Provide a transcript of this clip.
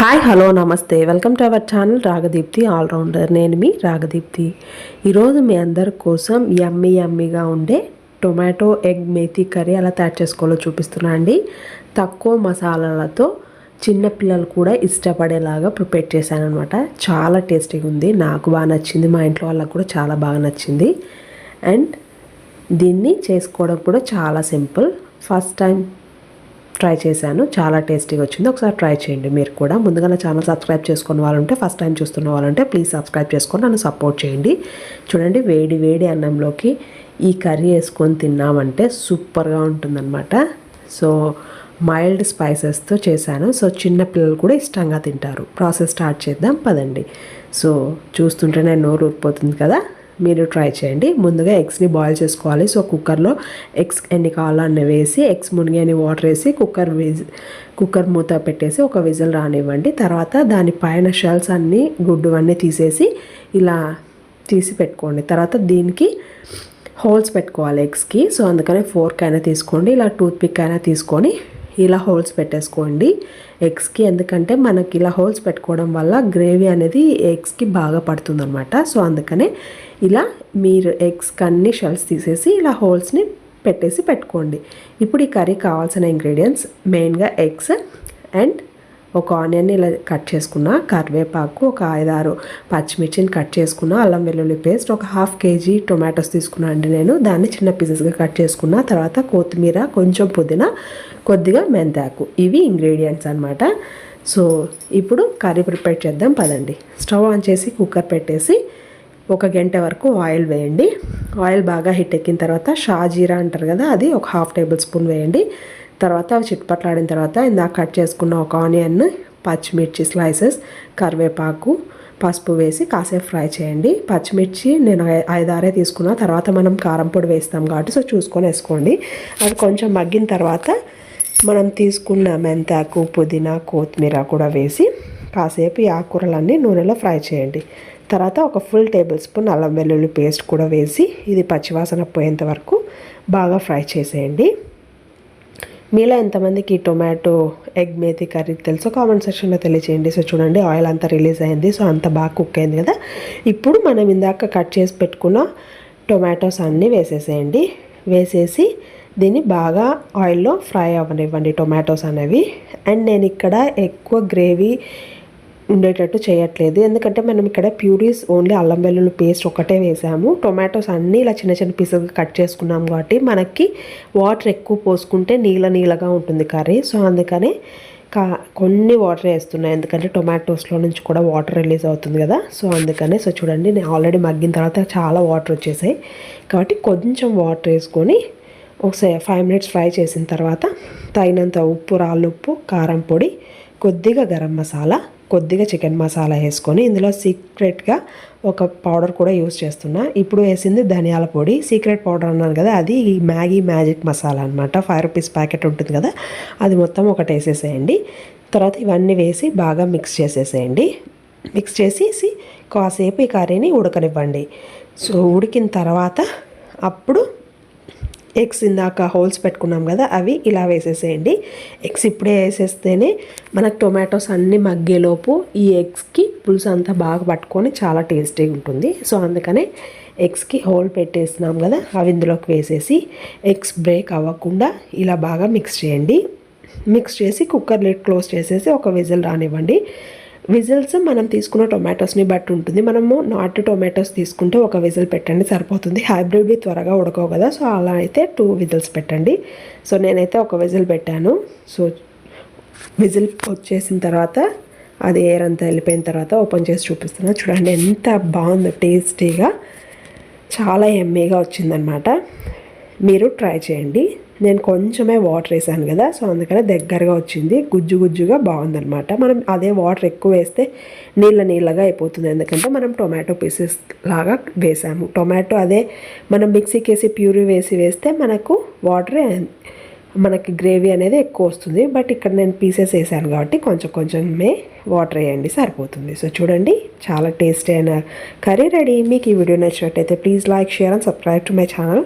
Hi hello నమస్తే. Welcome to our channel Ragadeepthi allrounder నేను మీ రాగదీప్తి ఈరోజు మీ అందరి కోసం యమ్మీ యమ్మీగా ఉండే టొమాటో ఎగ్ మేతి కర్రీ అలా తయారు చేసుకోవాలో చూపిస్తున్నా అండి. తక్కువ మసాలాలతో చిన్నపిల్లలు కూడా ఇష్టపడేలాగా ప్రిపేర్ చేశాను అనమాట చాలా టేస్టీగా ఉంది. నాకు బాగా నచ్చింది. మా ఇంట్లో వాళ్ళకు కూడా చాలా బాగా నచ్చింది. అండ్ దీన్ని చేసుకోవడం కూడా చాలా సింపుల్ ఫస్ట్ టైం ట్రై చేశాను. చాలా టేస్టీగా వచ్చింది. ఒకసారి ట్రై చేయండి మీరు కూడా. ముందుగా నా ఛానల్ సబ్స్క్రైబ్ చేసుకున్న వాళ్ళుంటే ఫస్ట్ టైం చూస్తున్న వాళ్ళుంటే ప్లీజ్ సబ్స్క్రైబ్ చేసుకొని నన్ను సపోర్ట్ చేయండి. చూడండి వేడి వేడి అన్నంలోకి ఈ కర్రీ వేసుకొని తిన్నామంటే సూపర్గా ఉంటుందన్నమాట. సో మైల్డ్ స్పైసెస్తో చేశాను. సో చిన్న పిల్లలు కూడా ఇష్టంగా తింటారు. ప్రాసెస్ స్టార్ట్ చేద్దాం. పదండి. సో చూస్తుంటేనే నోరు ఊరిపోతుంది కదా. మీరు ట్రై చేయండి. ముందుగా ఎగ్స్ని బాయిల్ చేసుకోవాలి. సో కుక్కర్లో ఎగ్స్ ఎన్ని కావాలో అన్ని వేసి ఎగ్స్ మునిగి వాటర్ వేసి కుక్కర్ విజ్ కుక్కర్ మూత పెట్టేసి ఒక విజిల్ రానివ్వండి. తర్వాత దాని పైన షెల్స్ అన్నీ గుడ్డు అన్నీ తీసేసి ఇలా తీసి పెట్టుకోండి. తర్వాత దీనికి హోల్స్ పెట్టుకోవాలి ఎగ్స్కి. సో అందుకనే ఫోర్క్ అయినా తీసుకోండి ఇలా టూత్ పిక్ అయినా తీసుకొని ఇలా హోల్స్ పెట్టేసుకోండి. ఎగ్స్కి ఎందుకంటే మనకి ఇలా హోల్స్ పెట్టుకోవడం వల్ల గ్రేవీ అనేది ఎగ్స్కి బాగా పడుతుంది అనమాట సో అందుకనే ఇలా మీరు ఎగ్స్కి అన్ని షెల్స్ తీసేసి ఇలా హోల్స్ని పెట్టేసి పెట్టుకోండి. ఇప్పుడు ఈ కర్రీ కావాల్సిన ఇంగ్రీడియంట్స్ మెయిన్గా ఎగ్స్ అండ్ ఒక ఆనియన్ ఇలా కట్ చేసుకున్న కరివేపాకు ఒక ఐదారు పచ్చిమిర్చిని కట్ చేసుకున్న అల్లం వెల్లుల్లి పేస్ట్ ఒక హాఫ్ కేజీ టొమాటోస్ తీసుకున్నా అండి నేను. దాన్ని చిన్న పీసెస్గా కట్ చేసుకున్న తర్వాత కొత్తిమీర కొంచెం పుదీనా కొద్దిగా మెంతాకు. ఇవి ఇంగ్రీడియంట్స్ అనమాట సో ఇప్పుడు కర్రీ ప్రిపేర్ చేద్దాం పదండి. స్టవ్ ఆన్ చేసి కుక్కర్ పెట్టేసి ఒక గంట వరకు ఆయిల్ వేయండి. ఆయిల్ బాగా హిట్ ఎక్కిన తర్వాత షాజీరా అంటారు కదా అది ఒక హాఫ్ టేబుల్ స్పూన్ వేయండి. తర్వాత అవి చిట్పట్లాడిన తర్వాత ఇందాక కట్ చేసుకున్న ఒక ఆనియన్ పచ్చిమిర్చి స్లైసెస్ కరివేపాకు పసుపు వేసి కాసేపు ఫ్రై చేయండి. పచ్చిమిర్చి నేను ఐదారే తీసుకున్న. తర్వాత మనం కారం పొడి వేస్తాం కాబట్టి సో చూసుకొని వేసుకోండి. అది కొంచెం మగ్గిన తర్వాత మనం తీసుకున్న మెంతాకు పుదీనా కొత్తిమీర కూడా వేసి కాసేపు ఈ ఆకుకూరలన్నీ నూనెలో ఫ్రై చేయండి. తర్వాత ఒక ఫుల్ టేబుల్ స్పూన్ అల్లం వెల్లుల్లి పేస్ట్ కూడా వేసి ఇది పచ్చివాసన పోయేంత వరకు బాగా ఫ్రై చేసేయండి. మీలో ఎంతమందికి టొమాటో ఎగ్ మేతి కర్రీ తెలుసో కామెంట్ సెక్షన్లో తెలియచేయండి. సో చూడండి ఆయిల్ అంతా రిలీజ్ అయింది సో అంత బాగా కుక్ అయింది కదా. ఇప్పుడు మనం ఇందాక కట్ చేసి పెట్టుకున్న టొమాటోస్ అన్నీ వేసేసేయండి. వేసేసి దీన్ని బాగా ఆయిల్లో ఫ్రై అవ్వనివ్వండి టొమాటోస్ అనేవి. అండ్ నేను ఇక్కడ ఎక్కువ గ్రేవీ ఉండేటట్టు చేయట్లేదు. ఎందుకంటే మనం ఇక్కడ ప్యూరీస్ ఓన్లీ అల్లం వెల్లుల్లి పేస్ట్ ఒకటే వేసాము. టొమాటోస్ అన్నీ ఇలా చిన్న చిన్న పీసెస్గా కట్ చేసుకున్నాం కాబట్టి మనకి వాటర్ ఎక్కువ పోసుకుంటే నీళ్ళ నీళ్ళగా ఉంటుంది కర్రీ. సో అందుకనే కా కొన్ని వాటర్ వేస్తున్నాయి. ఎందుకంటే టొమాటోస్లో నుంచి కూడా వాటర్ రిలీజ్ అవుతుంది కదా. సో అందుకనే సో చూడండి నేను ఆల్రెడీ మగ్గిన తర్వాత చాలా వాటర్ వచ్చేసాయి. కాబట్టి కొంచెం వాటర్ వేసుకొని ఒకసారి ఫైవ్ మినిట్స్ ఫ్రై చేసిన తర్వాత తగినంత ఉప్పు రాళ్ళు ఉప్పు కారం పొడి కొద్దిగా గరం మసాలా కొద్దిగా చికెన్ మసాలా వేసుకొని ఇందులో సీక్రెట్గా ఒక పౌడర్ కూడా యూస్ చేస్తున్నా. ఇప్పుడు వేసింది ధనియాల పొడి. సీక్రెట్ పౌడర్ అన్నాను కదా అది ఈ మ్యాగీ మ్యాజిక్ మసాలా అనమాట ఫైవ్ రూపీస్ ప్యాకెట్ ఉంటుంది కదా అది మొత్తం ఒకటి వేసేసేయండి. తర్వాత ఇవన్నీ వేసి బాగా మిక్స్ చేసేసేయండి. మిక్స్ చేసేసి కాసేపు ఈ కర్రీని ఉడకనివ్వండి. సో ఉడికిన తర్వాత అప్పుడు ఎగ్స్ ఇందాక హోల్స్ పెట్టుకున్నాం కదా అవి ఇలా వేసేసేయండి. ఎగ్స్ ఇప్పుడే వేసేస్తేనే మనకు టొమాటోస్ అన్నీ మగ్గేలోపు ఈ ఎగ్స్కి పులుసు అంతా బాగా పట్టుకొని చాలా టేస్టీగా ఉంటుంది. సో అందుకనే ఎగ్స్కి హోల్ పెట్టేసినాం కదా అవి ఇందులోకి వేసేసి ఎగ్స్ బ్రేక్ అవ్వకుండా ఇలా బాగా మిక్స్ చేయండి. మిక్స్ చేసి కుక్కర్ లిడ్ క్లోజ్ చేసేసి ఒక విజిల్ రానివ్వండి. విజిల్స్ మనం తీసుకున్న టొమాటోస్ని బట్టి ఉంటుంది. మనము నాటు టొమాటోస్ తీసుకుంటే ఒక విజిల్ పెట్టండి సరిపోతుంది. హైబ్రిడ్ త్వరగా ఉడకవు కదా సో అలా అయితే టూ విజిల్స్ పెట్టండి. సో నేనైతే ఒక విజిల్ పెట్టాను. సో విజిల్ వచ్చేసిన తర్వాత అది ఎయిర్ అంతా వెళ్ళిపోయిన తర్వాత ఓపెన్ చేసి చూపిస్తున్నాను చూడండి ఎంత బాగుందో టేస్టీగా చాలా ఎమ్మీగా వచ్చిందనమాట మీరు ట్రై చేయండి. నేను కొంచెమే వాటర్ వేసాను కదా సో అందుకనే దగ్గరగా వచ్చింది. గుజ్జు గుజ్జుగా బాగుందనమాట మనం అదే వాటర్ ఎక్కువ వేస్తే నీళ్ళ నీళ్ళగా అయిపోతుంది. ఎందుకంటే మనం టొమాటో పీసెస్ లాగా వేసాము. టొమాటో అదే మనం మిక్సీకి వేసి ప్యూరీ వేసి వేస్తే మనకు వాటర్ మనకి గ్రేవీ అనేది ఎక్కువ వస్తుంది. బట్ ఇక్కడ నేను పీసెస్ వేసాను కాబట్టి కొంచెం కొంచెమే వాటర్ వేయండి సరిపోతుంది. సో చూడండి చాలా టేస్టీ అయిన కర్రీ రెడీ. మీకు ఈ వీడియో నచ్చినట్టయితే please like share and subscribe to my channel.